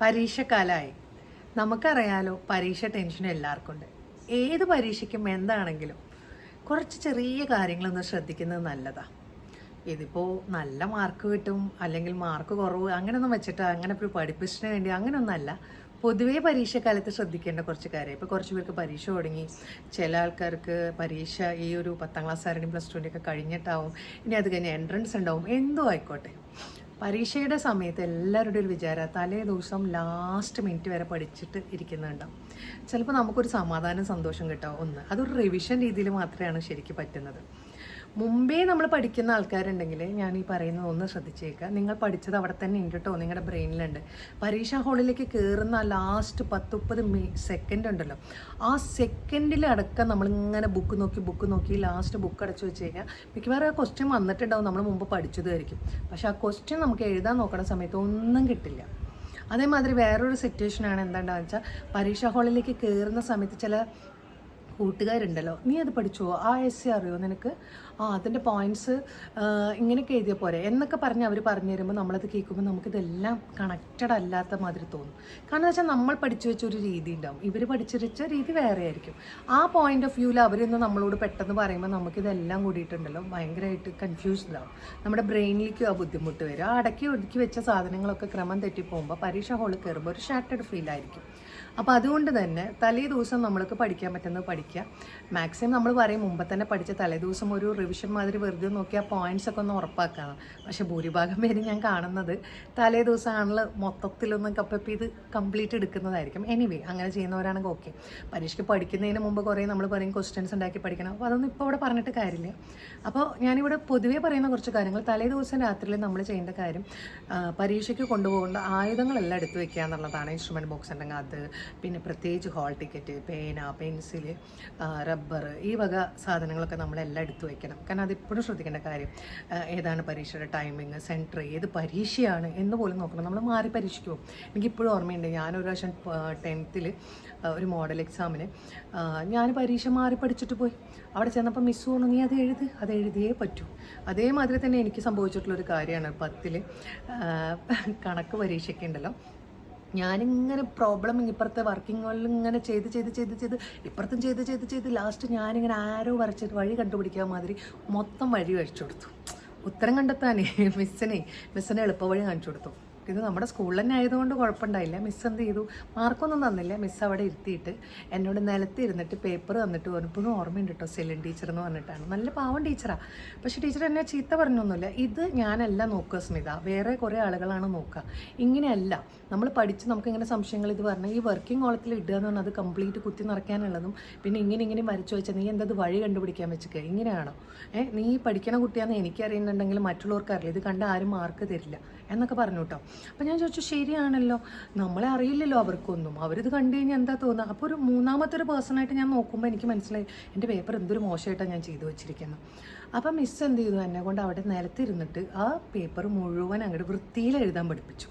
പരീക്ഷക്കാലമായി നമുക്കറിയാലോ പരീക്ഷ ടെൻഷൻ എല്ലാവർക്കും ഉണ്ട് ഏത് പരീക്ഷയ്ക്കും എന്താണെങ്കിലും കുറച്ച് ചെറിയ കാര്യങ്ങളൊന്ന് ശ്രദ്ധിക്കുന്നത് നല്ലതാണ് ഇതിപ്പോൾ നല്ല മാർക്ക് കിട്ടും അല്ലെങ്കിൽ മാർക്ക് കുറവ് അങ്ങനെയൊന്നും വെച്ചിട്ട് അങ്ങനെ ഒരു പഠിപ്പിച്ചിന് വേണ്ടി അങ്ങനെയൊന്നല്ല. പൊതുവേ പരീക്ഷക്കാലത്ത് ശ്രദ്ധിക്കേണ്ട കുറച്ച് കാര്യം. ഇപ്പോൾ കുറച്ച് പേർക്ക് പരീക്ഷ തുടങ്ങി. ചില ആൾക്കാർക്ക് പരീക്ഷ ഈ ഒരു പത്താം ക്ലാസ് ആരുടെയും പ്ലസ് ടുവിന്റെ ഒക്കെ കഴിഞ്ഞിട്ടാവും. ഇനി അത് കഴിഞ്ഞ് എൻട്രൻസ് ഉണ്ടാവും. എന്തോ ആയിക്കോട്ടെ. പരീക്ഷയുടെ സമയത്ത് എല്ലാവരുടെയും ഒരു വിചാരം തലേ ദിവസം ലാസ്റ്റ് മിനിറ്റ് വരെ പഠിച്ചിട്ട് ഇരിക്കുന്നുണ്ടാവും ചിലപ്പോൾ നമുക്കൊരു സമാധാനം സന്തോഷം കിട്ടാം. ഒന്ന് അതൊരു റിവിഷൻ രീതിയിൽ മാത്രമാണ് ശരിക്കും പറ്റുന്നത്. മുമ്പേ നമ്മൾ പഠിക്കുന്ന ആൾക്കാരുണ്ടെങ്കിൽ ഞാൻ ഈ പറയുന്നത് ഒന്ന് ശ്രദ്ധിച്ചേക്കുക നിങ്ങൾ പഠിച്ചത് അവിടെ തന്നെ ഉണ്ട് കേട്ടോ നിങ്ങളുടെ ബ്രെയിനിലുണ്ട്. പരീക്ഷാ ഹാളിലേക്ക് കയറുന്ന ലാസ്റ്റ് പത്ത് മുപ്പത് മി സെക്കൻഡ് ഉണ്ടല്ലോ. ആ സെക്കൻഡിലടക്കം നമ്മളിങ്ങനെ ബുക്ക് നോക്കി ബുക്ക് നോക്കി ലാസ്റ്റ് ബുക്ക് അടച്ചു വെച്ച് കഴിഞ്ഞാൽ മിക്കവാറും ആ ക്വസ്റ്റ്യൻ വന്നിട്ടുണ്ടാവും നമ്മൾ മുമ്പ് പഠിച്ചതായിരിക്കും പക്ഷേ ആ ക്വസ്റ്റ്യൻ നമുക്ക് എഴുതാൻ നോക്കുന്ന സമയത്ത് ഒന്നും കിട്ടില്ല. അതേമാതിരി വേറൊരു സിറ്റുവേഷനാണ് എന്താണെന്ന് വെച്ചാൽ പരീക്ഷാ ഹാളിലേക്ക് കയറുന്ന സമയത്ത് ചില കൂട്ടുകാരുണ്ടല്ലോ നീ അത് പഠിച്ചോ? ആ എസ് അറിയോ നിനക്ക്? ആ അതിന്റെ പോയിന്റ്സ് ഇങ്ങനെയൊക്കെ എഴുതിയ പോരെ. എന്നൊക്കെ പറഞ്ഞ് അവർ പറഞ്ഞു തരുമ്പോൾ നമ്മളത് കേൾക്കുമ്പോൾ നമുക്കിതെല്ലാം കണക്റ്റഡ് അല്ലാത്ത മാതിരി തോന്നും. കാരണം എന്ന് വെച്ചാൽ നമ്മൾ പഠിച്ചു വെച്ച ഒരു രീതി ഉണ്ടാവും. ഇവർ പഠിച്ചു വെച്ച രീതി വേറെ ആയിരിക്കും. ആ പോയിന്റ് ഓഫ് വ്യൂവിൽ അവരൊന്ന് നമ്മളോട് പെട്ടെന്ന് പറയുമ്പോൾ നമുക്കിതെല്ലാം കൂടിയിട്ടുണ്ടല്ലോ. ഭയങ്കരമായിട്ട് കൺഫ്യൂസ്ഡ് ആവും നമ്മുടെ ബ്രെയിനിലേക്കും ആ ബുദ്ധിമുട്ട് വരും. ആ അടക്കി ഒതുക്കി വെച്ച സാധനങ്ങളൊക്കെ ക്രമം തെറ്റി പോകുമ്പോൾ പരീക്ഷ ഹോളിൽ കയറുമ്പോൾ ഒരു ഷാറ്റഡ് ഫീൽ ആയിരിക്കും. അപ്പോൾ അതുകൊണ്ട് തന്നെ തലേ ദിവസം നമ്മൾക്ക് പഠിക്കാൻ പറ്റുന്നത് പഠിക്കുക മാക്സിമം നമ്മൾ പറയും മുമ്പ് തന്നെ പഠിച്ച തലേ ദിവസം ഒരു റിവിഷൻ മാതിരി വെറുതെ നോക്കിയാൽ പോയിന്റ്സ് ഒക്കെ ഒന്ന് ഉറപ്പാക്കാം. പക്ഷെ ഭൂരിഭാഗം പേര് ഞാൻ കാണുന്നത് തലേ ദിവസമാണല്ലോ മൊത്തത്തിലൊന്നും കപ്പപ്പ് ചെയ്ത് കംപ്ലീറ്റ് എടുക്കുന്നതായിരിക്കും. എനിവേ അങ്ങനെ ചെയ്യുന്നവരാണെങ്കിൽ ഓക്കെ പരീക്ഷയ്ക്ക് പഠിക്കുന്നതിന് മുമ്പ് കുറേ നമ്മൾ പറയും ക്വസ്റ്റ്യൻസ് ഉണ്ടാക്കി പഠിക്കണം. അപ്പോൾ അതൊന്നും ഇപ്പോൾ ഇവിടെ പറഞ്ഞിട്ട് കാര്യമില്ല. അപ്പോൾ ഞാനിവിടെ പൊതുവേ പറയുന്ന കുറച്ച് കാര്യങ്ങൾ. തലേ ദിവസം രാത്രിയിൽ നമ്മൾ ചെയ്യേണ്ട കാര്യം പരീക്ഷയ്ക്ക് കൊണ്ടുപോകേണ്ട ആയുധങ്ങളെല്ലാം എടുത്തു വെക്കുക എന്നുള്ളതാണ്. ഇൻസ്ട്രുമെന്റ് ബോക്സ് ഉണ്ടെങ്കിൽ അത് പിന്നെ പ്രത്യേകിച്ച് ഹാൾ ടിക്കറ്റ് പേന പെൻസിൽ റബ്ബർ ഈ വക സാധനങ്ങളൊക്കെ നമ്മളെല്ലാം എടുത്തു വയ്ക്കണം കാരണം അതിപ്പോഴും ശ്രദ്ധിക്കേണ്ട കാര്യം ഏതാണ് പരീക്ഷയുടെ ടൈമിങ് സെന്റർ ഏത് പരീക്ഷയാണ് എന്ന് പോലും നോക്കണം. നമ്മൾ മാറി പരീക്ഷയ്ക്ക് എനിക്കിപ്പോഴും ഓർമ്മയുണ്ട് ഞാനൊരു പ്രാവശ്യം ടെൻത്തിൽ ഒരു മോഡൽ എക്സാമിന് ഞാൻ പരീക്ഷ മാറി പഠിച്ചിട്ട് പോയി. അവിടെ ചെന്നപ്പോൾ മിസ് തോന്നുന്നു നീ അത് എഴുത് അത് എഴുതിയേ പറ്റൂ. അതേമാതിരി തന്നെ എനിക്ക് സംഭവിച്ചിട്ടുള്ളൊരു കാര്യമാണ് പത്തിൽ കണക്ക് പരീക്ഷയ്ക്ക് ഉണ്ടല്ലോ. ഞാനിങ്ങനെ പ്രോബ്ലം ഇപ്പുറത്തെ വർക്കിംഗ് ഹോളിൽ ഇങ്ങനെ ചെയ്ത് ചെയ്ത് ചെയ്ത് ചെയ്ത് ഇപ്പുറത്തും ചെയ്ത് ചെയ്ത് ചെയ്ത് ലാസ്റ്റ് ഞാനിങ്ങനെ ആരോ വരച്ചിട്ട് വഴി കണ്ടുപിടിക്കാൻ മാതിരി മൊത്തം വഴി കഴിച്ചു കൊടുത്തു. ഉത്തരം കണ്ടെത്താനേ മിസ്സിനെ മിസ്സിനെ എളുപ്പവഴി കാണിച്ചു കൊടുത്തു. ഇത് നമ്മുടെ സ്കൂളിൽ തന്നെ ആയതുകൊണ്ട് കുഴപ്പമുണ്ടായില്ല. മിസ് എന്ത് ചെയ്തു? മാർക്കൊന്നും തന്നില്ല. മിസ് അവിടെ ഇരുത്തിയിട്ട് എന്നോട് നിലത്ത് ഇരുന്നിട്ട് പേപ്പർ തന്നിട്ട് ഇപ്പോഴും ഓർമ്മയുണ്ട് കേട്ടോ സെലിൻ ടീച്ചർ എന്ന് പറഞ്ഞിട്ടാണ്. നല്ല പാവം ടീച്ചറാണ് പക്ഷേ ടീച്ചർ എന്നെ ചീത്ത പറഞ്ഞൊന്നുമില്ല. ഇത് ഞാനല്ല നോക്കുക സ്മിത. വേറെ കുറേ ആളുകളാണ് നോക്കുക. ഇങ്ങനെയല്ല. നമ്മൾ പഠിച്ച് നമുക്കിങ്ങനെ സംശയങ്ങൾ ഇത് പറഞ്ഞാൽ ഈ വർക്കിംഗ് കോളത്തിൽ ഇടുക എന്ന് പറഞ്ഞാൽ അത് കംപ്ലീറ്റ് കുത്തി നിറയ്ക്കാനുള്ളതും പിന്നെ ഇങ്ങനെ ഇങ്ങനെ വരച്ചു വെച്ചാൽ നീ എന്തത് വഴി കണ്ടുപിടിക്കാൻ വെച്ചിക്കുക ഇങ്ങനെയാണോ? ഏഹ് നീ പഠിക്കണ കുട്ടിയാണെന്ന് എനിക്കറിയുന്നുണ്ടെങ്കിൽ മറ്റുള്ളവർക്ക് അറിയില്ല ഇത് കണ്ട് ആരും മാർക്ക് തരില്ല. എന്നൊക്കെ പറഞ്ഞു കേട്ടോ. അപ്പം ഞാൻ ചോദിച്ചു ശരിയാണല്ലോ. നമ്മളെ അറിയില്ലല്ലോ അവർക്കൊന്നും. അവരിത് കണ്ടു കഴിഞ്ഞാൽ എന്താ തോന്നുക അപ്പോൾ ഒരു മൂന്നാമത്തെ ഒരു പേഴ്സണായിട്ട് ഞാൻ നോക്കുമ്പോൾ എനിക്ക് മനസ്സിലായി എന്റെ പേപ്പർ എന്തൊരു മോശമായിട്ടാണ് ഞാൻ ചെയ്തു വെച്ചിരിക്കുന്നത് അപ്പം മിസ് എന്ത് ചെയ്തു? എന്നെ കൊണ്ട് അവിടെ നിലത്തിരുന്നിട്ട് ആ പേപ്പർ മുഴുവൻ അങ്ങോട്ട് വൃത്തിയിൽ എഴുതാൻ പഠിപ്പിച്ചു.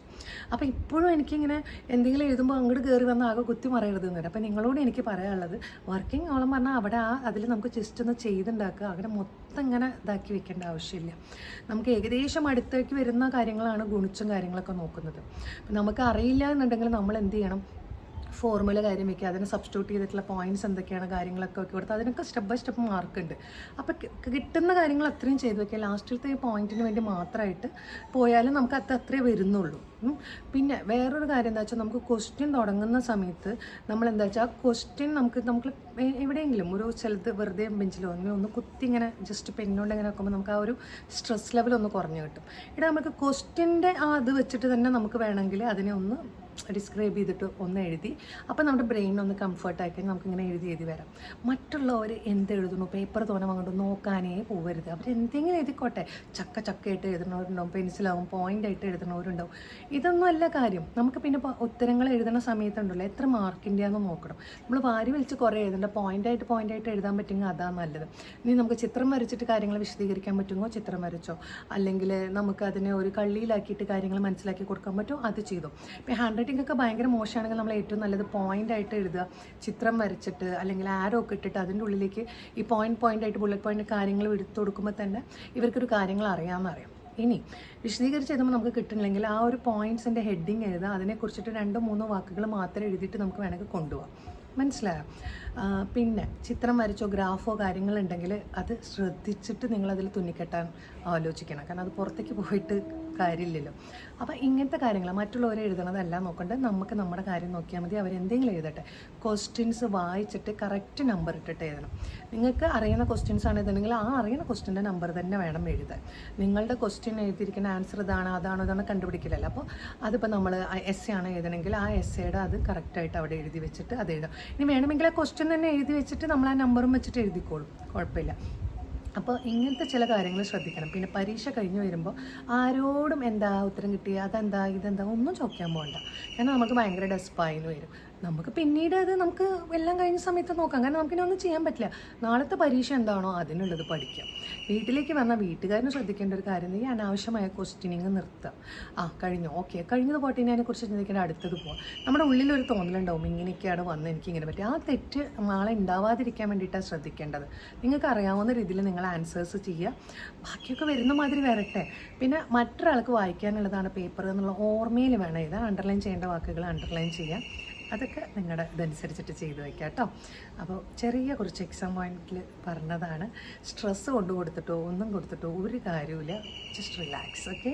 അപ്പോൾ ഇപ്പോഴും എനിക്കിങ്ങനെ എന്തെങ്കിലും എഴുതുമ്പോൾ അങ്ങോട്ട് കയറി വന്ന് ആകെ കുത്തി മറയരുത് എന്നിട്ട് അപ്പം നിങ്ങളോട് എനിക്ക് പറയാനുള്ളത് വർക്കിംഗ് ഓളം പറഞ്ഞാൽ അവിടെ ആ അതിൽ നമുക്ക് ജസ്റ്റ് ഒന്ന് ചെയ്തുണ്ടാക്കുക. അങ്ങനെ മൊത്തം ഇങ്ങനെ ഇതാക്കി വെക്കേണ്ട ആവശ്യമില്ല. നമുക്ക് ഏകദേശം അടുത്തേക്ക് വരുന്ന കാര്യങ്ങളാണ് ഗുണിച്ചും കാര്യങ്ങളൊക്കെ നോക്കുന്നത്. നമുക്ക് അറിയില്ല എന്നുണ്ടെങ്കിൽ നമ്മൾ എന്ത് ചെയ്യണം? ഫോർമുല കാര്യം വെക്കുക അതിന് സബ്സ്റ്റിറ്റ്യൂട്ട് ചെയ്തിട്ടുള്ള പോയിന്റ്സ് എന്തൊക്കെയാണ് കാര്യങ്ങളൊക്കെ ഒക്കെ കൊടുത്ത് അതിനൊക്കെ സ്റ്റെപ്പ് ബൈ സ്റ്റെപ്പ് മാർക്ക് ഉണ്ട് അപ്പോൾ കിട്ടുന്ന കാര്യങ്ങൾ അത്രയും ചെയ്തു വെക്കുക ലാസ്റ്റിലത്തെ ഈ പോയിന്റിന് വേണ്ടി മാത്രമായിട്ട് പോയാലും നമുക്ക് അത് അത്രേ വരുന്നുള്ളൂ. പിന്നെ വേറൊരു കാര്യം എന്താ വെച്ചാൽ നമുക്ക് ക്വസ്റ്റ്യൻ തുടങ്ങുന്ന സമയത്ത് നമ്മൾ എന്താ വെച്ചാൽ ആ ക്വസ്റ്റ്യൻ നമുക്ക് നമുക്ക് എവിടെയെങ്കിലും ഒരു സ്ഥലത്ത് വെറുതെ ബെഞ്ചിലോ അങ്ങനെ ഒന്ന് കുത്തി ഇങ്ങനെ ജസ്റ്റ് പെണ്ണുകൊണ്ട് ഇങ്ങനെ വെക്കുമ്പോൾ നമുക്ക് ആ ഒരു സ്ട്രെസ് ലെവൽ ഒന്ന് കുറഞ്ഞു കിട്ടും. ഇവിടെ നമുക്ക് ക്വസ്റ്റ്യന്റെ ആ അത് വെച്ചിട്ട് തന്നെ നമുക്ക് വേണമെങ്കിൽ അതിനെ ഒന്ന് ഡിസ്ക്രൈബ് ചെയ്തിട്ട് ഒന്ന് എഴുതി അപ്പോൾ നമ്മുടെ ബ്രെയിൻ ഒന്ന് കംഫർട്ട് ആക്കി നമുക്ക് ഇങ്ങനെ എഴുതി എഴുതി വരാം. മറ്റുള്ളവർ എന്ത് എഴുതുന്നു? പേപ്പർ തോന്നെ അങ്ങോട്ട് നോക്കാനേ പോകരുത് അവർ എന്തെങ്കിലും എഴുതിക്കോട്ടെ. ചക്ക ചക്കയായിട്ട് എഴുതുന്നവരുണ്ടാവും പെൻസിലാവും പോയിന്റായിട്ട് എഴുതുന്നവരുണ്ടാവും. ഇതൊന്നും അല്ല കാര്യം. നമുക്ക് പിന്നെ ഉത്തരങ്ങൾ എഴുതുന്ന സമയത്തുണ്ടല്ലോ എത്ര മാർക്കിന്റെ ആണെന്ന് നോക്കണം. നമ്മൾ വാരി വലിച്ച് കുറേ ആയിട്ട് പോയിന്റ് ആയിട്ട് എഴുതാൻ പറ്റുമെങ്കിൽ അതാണ് നല്ലത്. ഇനി നമുക്ക് ചിത്രം വരച്ചിട്ട് കാര്യങ്ങൾ വിശദീകരിക്കാൻ പറ്റുമോ? ചിത്രം വരച്ചോ? അല്ലെങ്കിൽ നമുക്ക് അതിനെ ഒരു കള്ളിയിലാക്കിയിട്ട് കാര്യങ്ങൾ മനസ്സിലാക്കി കൊടുക്കാൻ പറ്റുമോ? അത് ചെയ്തു. ഇപ്പം ഹാൻഡ് റൈറ്റിംഗ് ഒക്കെ ഭയങ്കര മോശമാണെങ്കിൽ നമ്മൾ ഏറ്റവും നല്ലത് പോയിന്റ് ആയിട്ട് എഴുതുക. ചിത്രം വരച്ചിട്ട് അല്ലെങ്കിൽ ആരോ ഒക്കെ ഇട്ടിട്ട് അതിന്റെ ഉള്ളിലേക്ക് ഈ പോയിന്റ് ആയിട്ട് ബുള്ളറ്റ് പോയിന്റ് കാര്യങ്ങൾ എടുത്തു കൊടുക്കുമ്പോൾ തന്നെ ഇവർക്കൊരു കാര്യങ്ങൾ അറിയാമെന്ന് അറിയാം. ഇനി വിശദീകരിച്ച് എഴുതുമ്പോൾ നമുക്ക് കിട്ടുന്നില്ലെങ്കിൽ ആ ഒരു പോയിന്റ്സിന്റെ ഹെഡിങ് എഴുതുക. അതിനെക്കുറിച്ചിട്ട് രണ്ടോ മൂന്നോ വാക്കുകൾ മാത്രം എഴുതിയിട്ട് നമുക്ക് വേണമെങ്കിൽ കൊണ്ടുപോകാം മനസ്സിലായോ? പിന്നെ ചിത്രം വരച്ചോ ഗ്രാഫോ കാര്യങ്ങളുണ്ടെങ്കിൽ അത് ശ്രദ്ധിച്ചിട്ട് നിങ്ങളതിൽ തുന്നിക്കെട്ടാൻ ആലോചിക്കണം. കാരണം അത് പുറത്തേക്ക് പോയിട്ട് കാര്യമില്ലല്ലോ. അപ്പോൾ ഇങ്ങനത്തെ കാര്യങ്ങൾ മറ്റുള്ളവരെ എഴുതണതെല്ലാം നോക്കണ്ട്. നമുക്ക് നമ്മുടെ കാര്യം നോക്കിയാൽ മതി. അവരെന്തെങ്കിലും എഴുതട്ടെ. ക്വസ്റ്റ്യൻസ് വായിച്ചിട്ട് കറക്റ്റ് നമ്പർ ഇട്ടിട്ട് എഴുതണം. നിങ്ങൾക്ക് അറിയുന്ന ക്വസ്റ്റ്യൻസ് ആണ് എഴുതണമെങ്കിൽ ആ അറിയുന്ന ക്വസ്റ്റ്യന്റെ നമ്പർ തന്നെ വേണം എഴുതാൻ. നിങ്ങളുടെ ക്വസ്റ്റ്യൻ എഴുതിയിരിക്കുന്ന ആൻസർ ഇതാണ് അതാണോ ഇതാണ് കണ്ടുപിടിക്കില്ലല്ലോ അപ്പോൾ അതിപ്പോൾ നമ്മൾ എസ് ആണ് എഴുതണമെങ്കിൽ ആ എസ് എയുടെ അത് കറക്റ്റായിട്ട് അവിടെ എഴുതി വെച്ചിട്ട് അത് എഴുതാം. ഇനി വേണമെങ്കിൽ ആ ക്വസ്റ്റ്യൻ തന്നെ എഴുതി വെച്ചിട്ട് നമ്മൾ ആ നമ്പറും വെച്ചിട്ട് എഴുതിക്കോളും. കുഴപ്പമില്ല. അപ്പോൾ ഇങ്ങനത്തെ ചില കാര്യങ്ങൾ ശ്രദ്ധിക്കണം. പിന്നെ പരീക്ഷ കഴിഞ്ഞ് വരുമ്പോൾ ആരോടും എന്താ ഉത്തരം കിട്ടി അതെന്താ? ഇതെന്താ? ഒന്നും ചോദിക്കാൻ പോകണ്ട കാരണം നമുക്ക് ഭയങ്കര ഡെസ്പായിന്ന് വരും. നമുക്ക് പിന്നീട് അത് നമുക്ക് എല്ലാം കഴിഞ്ഞ സമയത്ത് നോക്കാം. കാരണം നമുക്കിനി ഒന്നും ചെയ്യാൻ പറ്റില്ല. നാളത്തെ പരീക്ഷ എന്താണോ അതിനുള്ളത് പഠിക്കാം. വീട്ടിലേക്ക് വന്നാൽ വീട്ടുകാരന് ശ്രദ്ധിക്കേണ്ട ഒരു കാര്യം ഈ അനാവശ്യമായ ക്വസ്റ്റ്യനിങ് നിർത്താം. ആ കഴിഞ്ഞു. ഓക്കെ കഴിഞ്ഞത് പോട്ടെ. ഇനി അതിനെക്കുറിച്ച് ചിന്തിക്കേണ്ട അടുത്തത് പോകാം നമ്മുടെ ഉള്ളിലൊരു തോന്നലുണ്ടാവും. ഇങ്ങനെയൊക്കെയാണ് വന്ന് എനിക്ക് ഇങ്ങനെ പറ്റി. ആ തെറ്റ് നാളെ ഉണ്ടാവാതിരിക്കാൻ വേണ്ടിയിട്ടാണ് ശ്രദ്ധിക്കേണ്ടത്. നിങ്ങൾക്ക് അറിയാവുന്ന രീതിയിൽ നിങ്ങൾ ആൻസേഴ്സ് ചെയ്യുക. ബാക്കിയൊക്കെ വരുന്ന മാതിരി വരട്ടെ. പിന്നെ മറ്റൊരാൾക്ക് വായിക്കാനുള്ളതാണ് പേപ്പർ എന്നുള്ള ഓർമ്മയിൽ വേണം. ഇത് അണ്ടർലൈൻ ചെയ്യേണ്ട വാക്കുകൾ. അണ്ടർലൈൻ ചെയ്യാം. അതൊക്കെ നിങ്ങളുടെ ഇതനുസരിച്ചിട്ട് ചെയ്തു വയ്ക്കാം കേട്ടോ അപ്പോൾ ചെറിയ കുറച്ച് എക്സാം പോയിന്റിൽ പറഞ്ഞതാണ്. സ്ട്രെസ്സ് കൊണ്ട് കൊടുത്തിട്ടോ ഒന്നും കൊടുത്തിട്ടോ ഒരു കാര്യമില്ല ജസ്റ്റ് റിലാക്സ് ഓക്കെ